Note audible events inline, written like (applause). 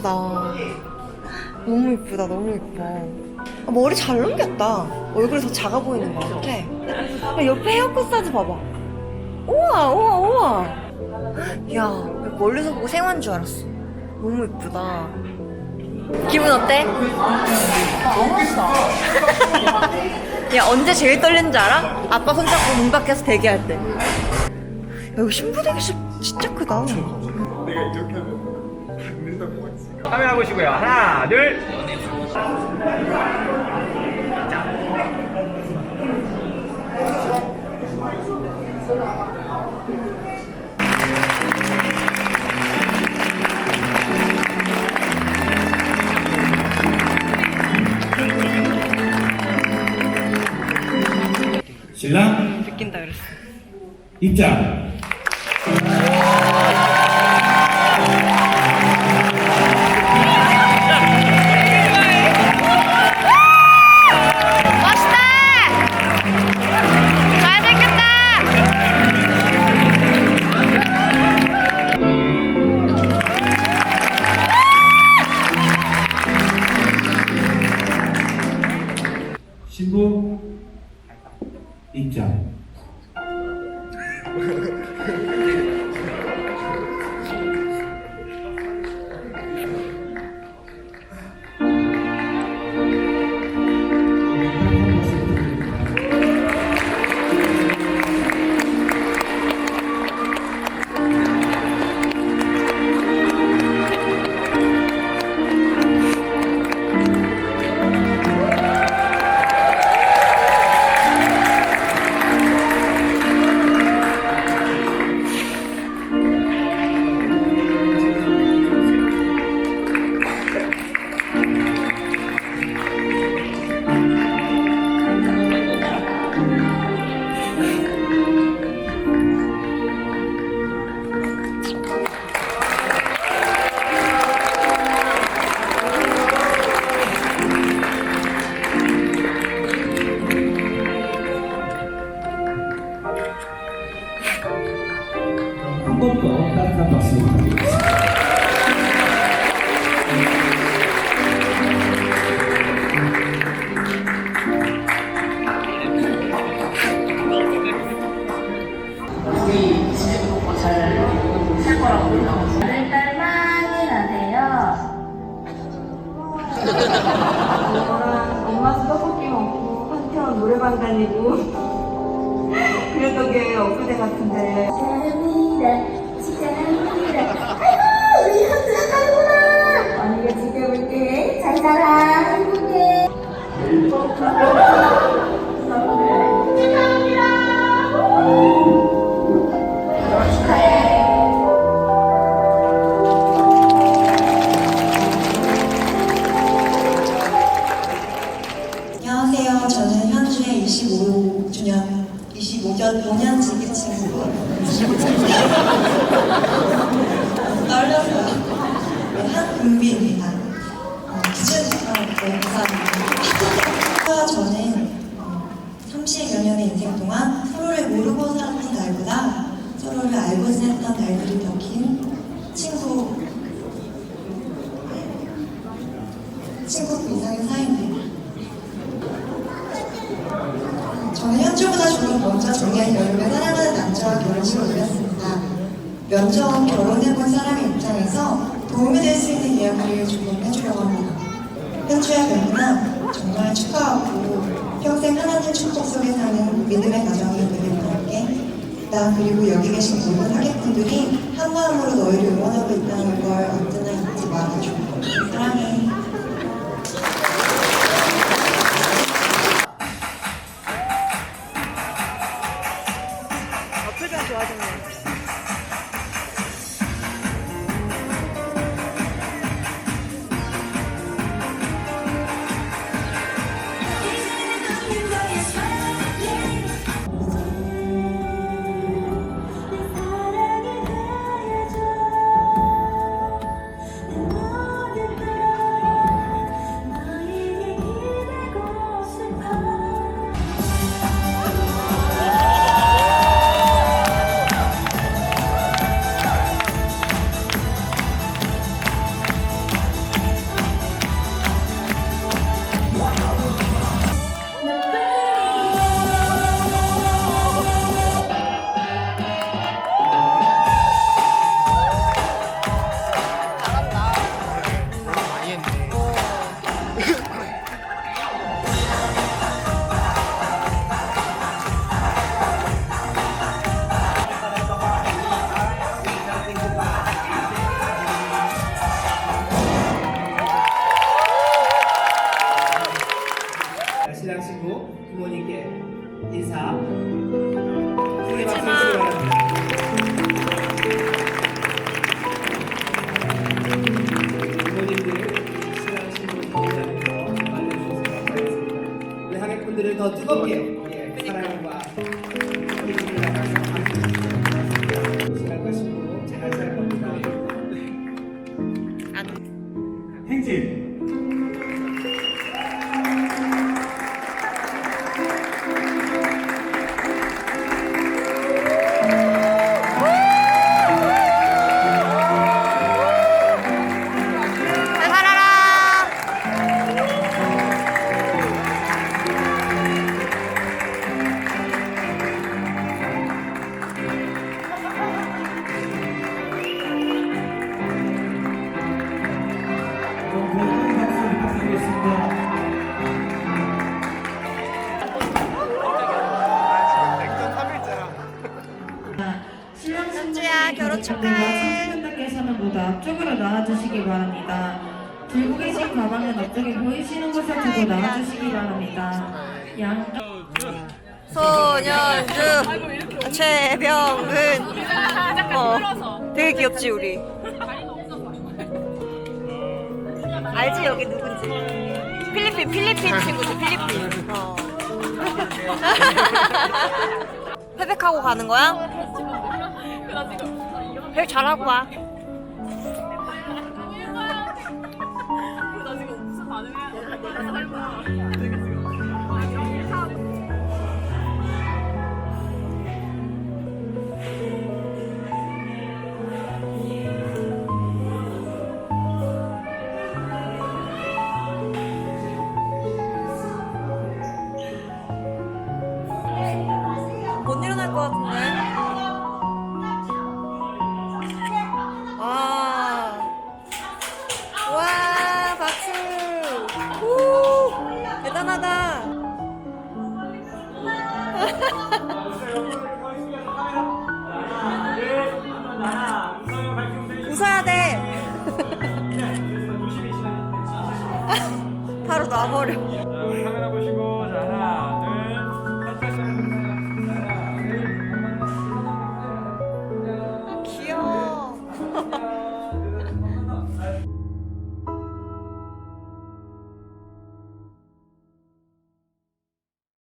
이쁘다. 너무 이쁘다, 너무 이뻐. 아, 머리 잘 넘겼다. 얼굴이 더 작아 보이는 것 같아. 야, 옆에 헤어컷 사진 봐봐. 우와, 우와, 우와. 야, 멀리서 보고 생화인 줄 알았어. 너무 이쁘다. 기분 어때? 야, 언제 제일 떨리는 줄 알아? 아빠 손잡고 문 밖에서 대기할 때. 야, 이거 신부대기실 진짜 크다. 내가 이렇게 하면. 카메라 보시고요. 하나, 둘. 신랑 느낀다 그랬어. 입장. 노래방 다니고 (laughs) 그랬던 게 엊그제 같은데 25년, 5년 지기 친구. 네, 한금비입니다. 어, 기준, 어, 네, 감사합니다. 저는 어, 30여 년의 인생 동안 서로를 모르고 살았던 날보다 서로를 알고 지냈던 날들이 더 긴 친구, 친구 이상의 사이입니다. 저는 조금 먼저 정리한 여름에 사랑하는 남자와 결혼식을 올렸습니다. 면접 결혼해본 사람의 입장에서 도움이 될 수 있는 이야기를 조금 해주려고 합니다. 현주야 별이나 정말 축하하고 평생 하나님 축복 속에 사는 믿음의 가정이 되길 바랄게. 나 그리고 여기 계신 모든 하객분들이 한 마음으로 너희를 응원하고 있다는 부모님께 인사 크게 박수 주시기 바랍니다. 부모님들 신랑 신부 부모님께서 만나주셔서 감사했습니다. 우리 하객분들을 더 뜨겁게 축하해. 신분들께서는 모두 앞쪽으로 나와주시기 바랍니다. 들고 계신 가방은 앞쪽에 보이시는 곳에 두고 나와주시기 바랍니다. 양 소년주 최병근 어 되게 귀엽지 우리 알지 여기 누군지 필리핀 필리핀 친구지 필리핀 어 (laughs) 회백하고 가는 거야? 회백 잘하고 와. 못 일어날 것 같은데 우대